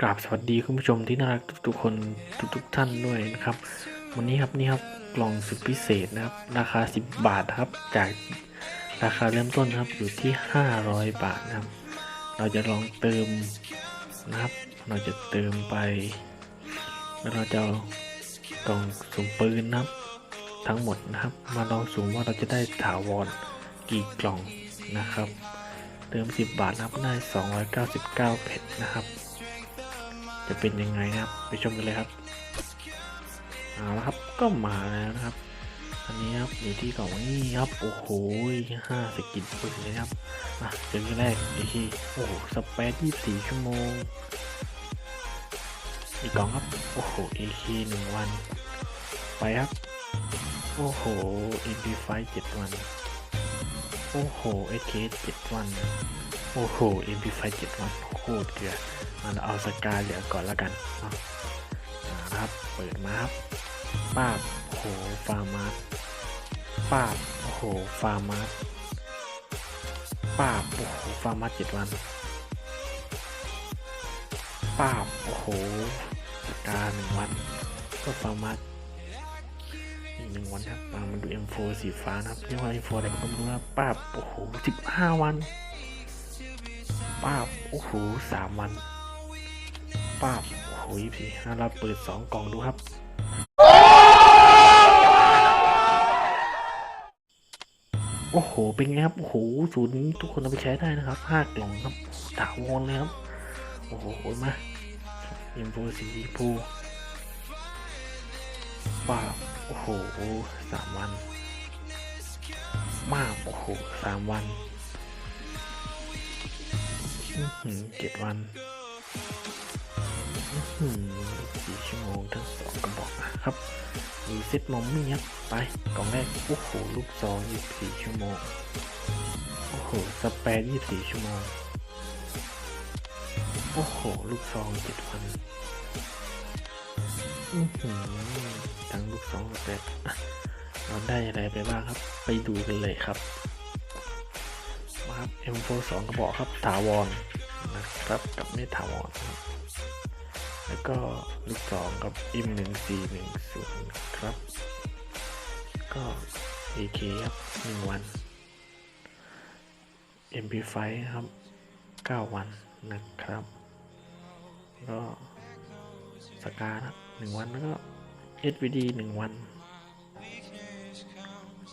กราบสวัสดีคุณผู้ชมที่น่ารักทุกๆคนทุกๆท่านด้วยนะครับ วันนี้ครับนี่ครับกล่องสุดพิเศษนะครับ ราคา 10 บาทครับ จากราคาเริ่มต้นครับอยู่ที่ 500 บาทนะครับ เราจะลองเติมนะครับ เราจะเติมไป แล้วเราจะกล่องสุ่มปืนนะครับ ทั้งหมดนะครับ มาลองสุ่มว่าเราจะได้ถาวรกี่กล่องนะครับ เติม 10 บาทนะครับได้ 299 เพชรนะครับ จะเป็นยังไงนะครับ ไปชมกันเลยครับเอาละครับก็มาแล้วนะครับ อันนี้ครับอยู่ที่กล่องนี้ครับโอ้โหห้าสกินปืนเลยครับมาเจอแรกอีที่โอ้โหสเปซยี่สี่ชั่วโมงอีกกล่องครับโอ้โหเอคีหนึ่งวัน ไปครับ โอ้โหเอ็นดีไฟเจ็ดวัน โอ้โหเอเคเจ็ดวัน โอ้โหเอ็นดีไฟเจ็ดวันโคตรเกลือมาเราเอาสกาเหลือก่อนแล้วกันนะครับ เปิดมาครับป้าบโอ้โห ฟาร์มาสป้าบโอ้โห ฟาร์มาสป้าบโอ้โห ฟาร์มาสเจ็ดวันป้าบโอ้โหสกาหนึ่งวัน ก็ฟาร์มาสอีกหนึ่งวันครับมามาดู M4 สีฟ้านะครับเรียกว่า M4 อะไรก็ไม่รู้นะป้าบโอ้โหสิบห้าวัน ป้าบโอ้โหสามวันป้าบโอ้โหยี่น่าเราเปิดสองกล่องดูครับโอ้โห เป็นไงครับ โอ้โหสูตรนี้ทุกคนเอาไปใช้ได้นะครับห้ากล่องครับถาวรเลยครับ โอ้โห มาเอ็มโฟสีพูป้าบโอ้โหสามวัน มาก โอ้โหสามวัน เจ็ดวันสี่ชั่วโมงทั้งสองกระบอกนะครับ มีเซตมอมมี่ครับไปกล่องแรกโอ้โหลูกซองยี่สี่ชั่วโมงโอ้โหสเปรยี่สี่ชั่วโมงโอ้โหลูกซองเจ็ดวันอื้อหือทั้งลูกซองสเปรเราได้อะไรไปบ้างครับ ไปดูกันเลยครับมาครับ M4 สองกระบอกครับถาวร นะครับกับไม่ถาวรครับแล้วก็ลูกสองกับ M หนึ่งสี่หนึ่งศูนย์ครับก็ AK ครับหนึ่งวัน MP5 ครับเก้าวันนะครับ ก็สกาครับหนึ่งวันแล้วก็ SVD หนึ่งวัน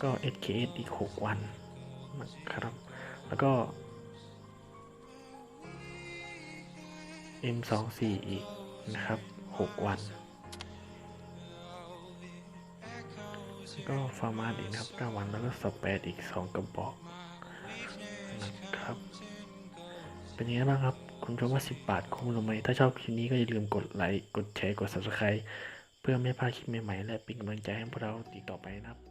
ก็ SKS อีกหกวันนะครับ แล้วก็ M24 อีกนะครับ 6 วัน ก็ฟาร์มาสอีกนะครับ9วันแล้วก็สเปดอีก 2 กระบอกนะครับ เป็นยังไงบ้างครับ คุณชมว่า 10 บาทคุ้มหรือไม่ ถ้าชอบคลิปนี้ก็อย่าลืมกดไลค์ กดแชร์ กด subscribe เพื่อไม่พลาดคลิปใหม่ๆ และเป็นกำลังใจให้พวกเราติดต่อไปนะครับ